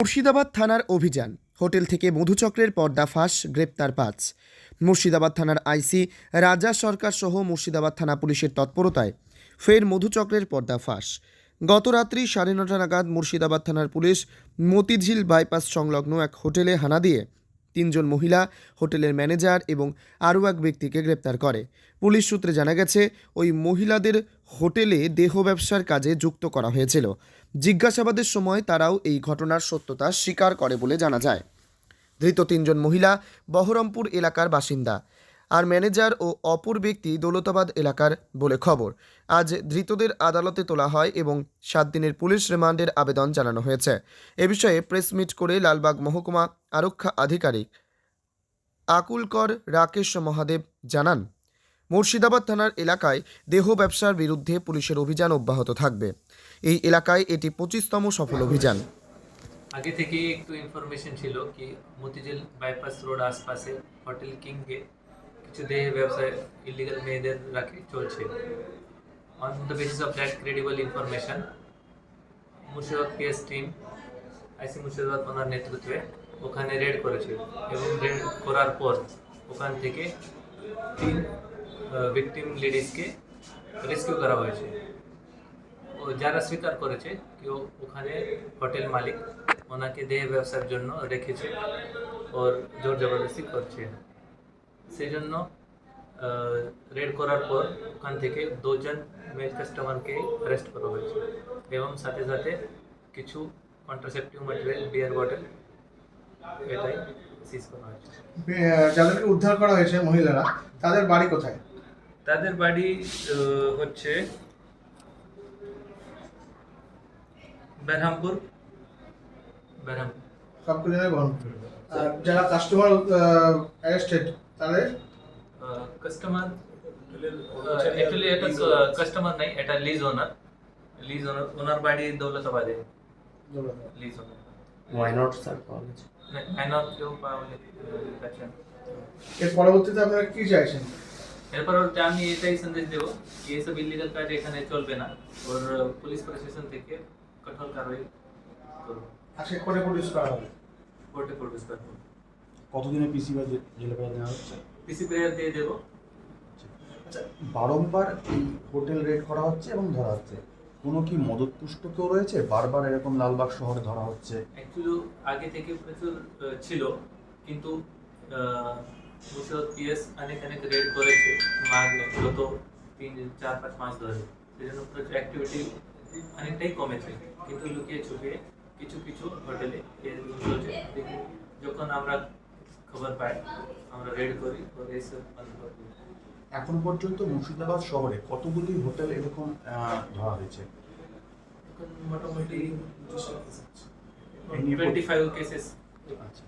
মুর্শিদাবাদ থানার অভিযান। হোটেল থেকে মধুচক্রের পর্দা ফাঁস, গ্রেপ্তার পাঁচ। মুর্শিদাবাদ থানার আইসি রাজা সরকার সহ মুর্শিদাবাদ থানা পুলিশের তৎপরতায় ফের মধুচক্রের পর্দা ফাঁস। গত রাত্রি সাড়ে নটা নাগাদ মুর্শিদাবাদ থানার পুলিশ মতিঝিল বাইপাস সংলগ্ন এক হোটেলে হানা দিয়ে তিনজন মহিলা, হোটেলের ম্যানেজার এবং আরও এক ব্যক্তিকে গ্রেপ্তার করে। পুলিশ সূত্রে জানা গেছে, ওই মহিলাদের হোটেলে দেহ ব্যবসার কাজে যুক্ত করা হয়েছিল। জিজ্ঞাসাবাদের সময় তারাও এই ঘটনার সত্যতা স্বীকার করে বলে জানা যায়। ধৃত তিনজন মহিলা বহরমপুর এলাকার বাসিন্দা। আর ম্যানেজার ও অপর ব্যক্তি দৌলতাবাদ এলাকার বলে খবর। আজ ধৃতদের আদালতে তোলা হয় এবং সাত দিনের পুলিশ রিমান্ডের আবেদন জানানো হয়েছে। এ বিষয়ে প্রেস মিট করে লালবাগ মহকুমা আরক্ষা আধিকারিক আকুলকর রাকেশ মহাদেব জানান। মুর্শিদাবাদ থানার এলাকায় দেহ ব্যবসার বিরুদ্ধে পুলিশের অভিযান অব্যাহত থাকবে। এই এলাকায় এটি পঁচিশতম সফল অভিযান। আগে থেকে একটু ইনফরমেশন ছিল কি মতিঝিল বাইপাস রোড আশপাশে হোটেল কিংকে কিছু দেহ ব্যবসায় ইলিগাল মেয়েদের রাখে চলছে। On the basis of that credible information Murshidabad PS team IC Murshidabad ওনার নেতৃত্বে ওখানে রেড করেছে এবং রেড করার পর ওখান থেকে তিন ভিকটিম লেডিসকে রেস্কিউ করা হয়েছে। ও যারা স্বীকার করেছে কি ওখানে হোটেল মালিক, ওনাকে দেহ ব্যবসার জন্য রেখেছে, ওর জোর জবরদস্তি করছে। সেই জন্য রেড করার পর ওখান থেকে দুজন মেল কাস্টমারকে অ্যারেস্ট করা হয়েছে এবং সাথে সাথে কিছু কন্ট্রাসেপটিভ ম্যাটেরিয়াল বিয়ার বটল এটাই সিজ করা হয়েছে। যাদেরকে উদ্ধার করা হয়েছে মহিলারা, তাদের বাড়ি কোথায়? তাদের বাড়ি হচ্ছে বেরহামপুর। বেরহামপুর। সবগুলো জায়গায় আর যারা কাস্টমার অ্যারেস্টেড তাদের? কাস্টমার অ্যাকচুয়ালি এটা কাস্টমার নাই এটা লিজ ওনার লিজ ওনার ওনার বাড়ি দৌলতাবাদে। Lease owner why not sir কেউ পাওয়া এর পরবর্তীতে আপনারা কি চাইছেন? এরপর হচ্ছে আমি এটাই সন্দেশ দেবো কি এইসব ইলিগাল কাজ এখানে চলবে না। ওর পুলিশ প্রশাসন থেকে কঠোর কারবাই করব। আজকে কোর্টে প্রডিউস করা হবে? কোর্টে প্রডিউস করব কতদিনে পিসি বা জেলে পাওয়া নেওয়া হচ্ছে? পিসি প্রেয়ার দিয়ে দেবো। আচ্ছা বারংবার এই হোটেল রেড করা হচ্ছে এবং ধরা হচ্ছে। কোনো কি মদতপুষ্ট কেউ রয়েছে? বারবার এরকম লালবাগ শহরে ধরা হচ্ছে। অ্যাকচুয়ালি আগে থেকে প্রচুর ছিল কিন্তু গত তিন চার পাঁচ মাস ধরে। সেই জন্য অ্যাক্টিভিটি অনেকটাই কমেছে। কিন্তু লুকিয়ে ছুপিয়ে কিছু কিছু হোটেলে এরকম চলছে যখন আমরা খবর পাই আমরা রেড করি বন্ধ করে। এখন পর্যন্ত মুর্শিদাবাদ শহরে কতগুলি হোটেল এরকম ধরা হয়েছে? মোটামুটি টোয়েন্টি ফাইভ কেসেস আচ্ছা।